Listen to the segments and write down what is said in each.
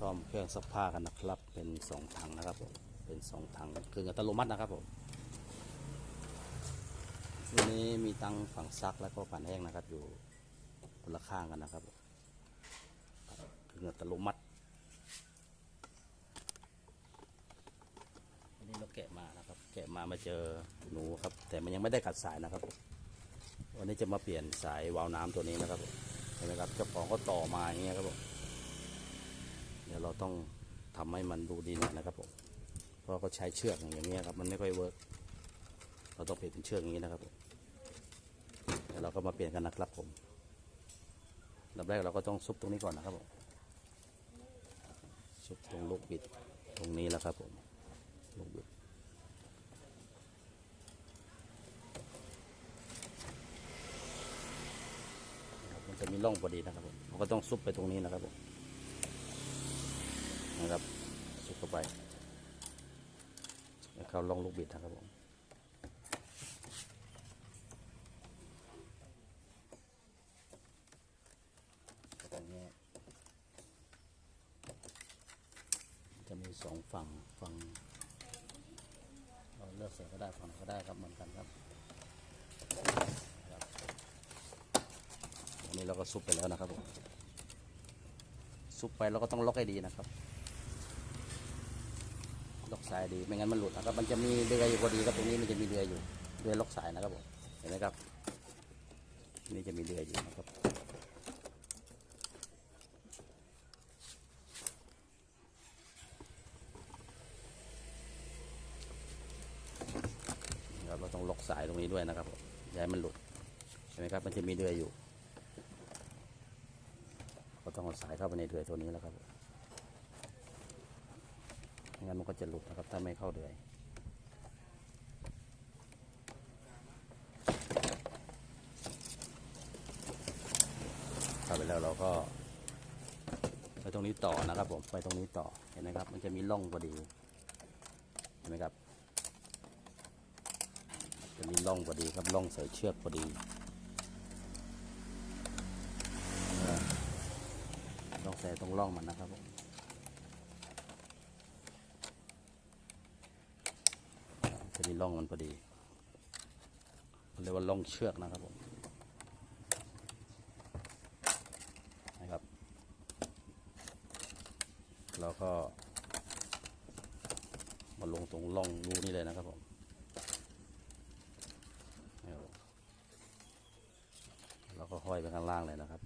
ซ่อมเครื่องซักผ้ากันนะครับ เป็นสองถังนะครับผมเป็นสองถังเครื่องอัตโนมัตินะครับผมวันนี้มีตั้งฝั่งซักแล้วก็ฝั่งแห้งนะครับ อยู่คนละข้างกันนะครับเครื่องอัตโนมัติวันนี้เราแกะมานะครับ แกะมามาเจอหนูครับ แต่มันยังไม่ได้กัดสายนะครับ วันนี้จะมาเปลี่ยนสายวาล์วน้ำตัวนี้นะครับเห็นไหมครับเจ้าของก็ต่อมาอย่างเงี้ยครับผม ดี๋ยวเราต้องทำให้มันดูดีหน่อยนะครับผมเพราะเขาใช้เชือกอย่างเงี้ยครับมันไม่ค่อยเวิร์กเราต้องเปลี่ยนเป็นเชือกอย่างนี้นะครับผมเดี๋ยวเราก็มาเปลี่ยนกันนะครับผมลำแรกเราก็ต้องซุปตรงนี้ก่อนนะครับผมซุปตรงลูกบิดตรงนี้แล้วครับผมลูกบิดมันจะมีร่องพอดีนะครับผมเราก็ต้องซุปไปตรงนี้นะครับผม นะครับสุกเข้าไปแล้วเข้าลองลูกบิดนะครับผมตรงนี้จะมีสองฝั่งฝั่งเราเลือกเสร็จก็ได้ฝั่งก็ได้ครับเหมือนกันครับครับอันนี้เราก็ซุปไปแล้วนะครับผมซุปไปเราก็ต้องล็อกให้ดีนะครับ ล็อกสายดี ไม่งั้นมันหลุดนะครับ มันจะมีเรืออยู่พอดีครับตรงนี้มันจะมีเรืออยู่ เรือล็อกสายนะครับผม เห็นไหมครับ นี่จะมีเรืออยู่นะครับ เราต้องล็อกสายตรงนี้ด้วยนะครับผมอย่าให้มันหลุด เห็นไหมครับ มันจะมีเรืออยู่ ก็ต้องเอาสายเข้าไปในเรือตัวนี้แล้วครับ งั้นมันก็จะหลุดนะครับ ถ้าไม่เข้าเดือยเข้าไปแล้วเราก็ ไปตรงนี้ต่อนะครับผม ไปตรงนี้ต่อ เห็นไหมครับ มันจะมีร่องพอดี เห็นไหมครับ จะมีร่องพอดีครับ ร่องใส่เชือกพอดีร่องใส่ตรงร่องมันนะครับผม จะมีร่องมันพอดีเรียกว่าร่องเชือกนะครับผมนะครับแล้วก็ มาลงตรงร่องรูนี่เลยนะครับผมนี่ครับแล้วก็ห้อยไปข้างล่างเลยนะครับ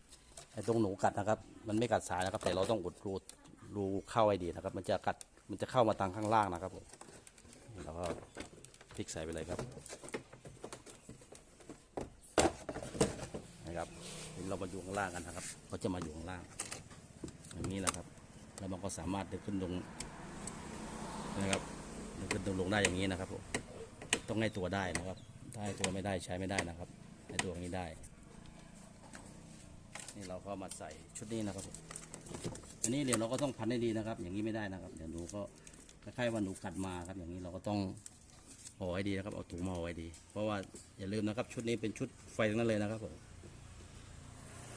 ไอ้ตรงหนูกัดนะครับ มันไม่กัดสายนะครับ แต่เราต้องอุดรูรูเข้าให้ดีนะครับ มันจะกัด มันจะเข้ามาทางข้างล่างนะครับผมแล้วก็ พลิกใส่ไปเลยครับนะครับเรามาอยู่ข้างล่างกันนะครับเขาจะมาอยู่ข้างล่างอย่างนี้นะครับ แล้วมันก็สามารถเดินขึ้นลงนะครับเดินขึ้นลงได้อย่างนี้นะครับผมต้องให้ตัวได้นะครับ ถ้าให้ตัวไม่ได้ใช้ไม่ได้นะครับ ให้ตัวนี้ได้ นี่เราก็มาใส่ชุดนี้นะครับผมอันนี้เดี๋ยวเราก็ต้องพันให้ดีนะครับ อย่างนี้ไม่ได้นะครับ เดี๋ยวหนูก็คล้ายๆว่าหนูกัดมาครับ อย่างนี้เราก็ต้อง ห่อให้ดีนะครับ เอาถุงมาห่อให้ดี เพราะว่าอย่าลืมนะครับ ชุดนี้เป็นชุดไฟทั้งนั้นเลยนะครับผม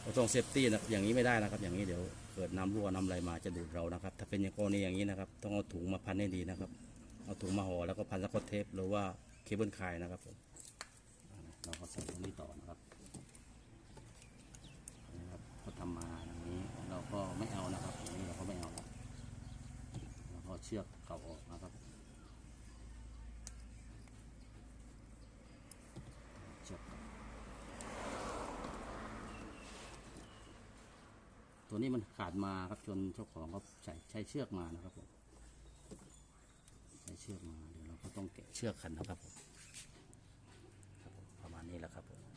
เราต้องเซฟตี้นะอย่างนี้ไม่ได้นะครับ อย่างนี้เดี๋ยวเกิดน้ำรั่วน้ำอะไรมาจะดูดเรานะครับ ถ้าเป็นอย่างกรณีอย่างนี้นะครับ ต้องเอาถุงมาพันให้ดีนะครับ เอาถุงมาห่อแล้วก็พันสกอตเทปหรือว่าเคเบิลคายนะครับผมเราก็ใส่ตรงนี้ต่อนะครับนะครับเขาทำมาอย่างนี้เราก็ไม่เอานะครับอย่างนี้เราก็ไม่เอาครับเราก็เชือกนะครับ เชือก ตัวนี้มันขาดมาครับจนเจ้าของเขาใช้ใช้เชือกมานะครับผมใช้เชือกมาเดี๋ยวเราก็ต้องแกะเชือกกันนะครับผมครับผมประมาณนี้แหละครับผม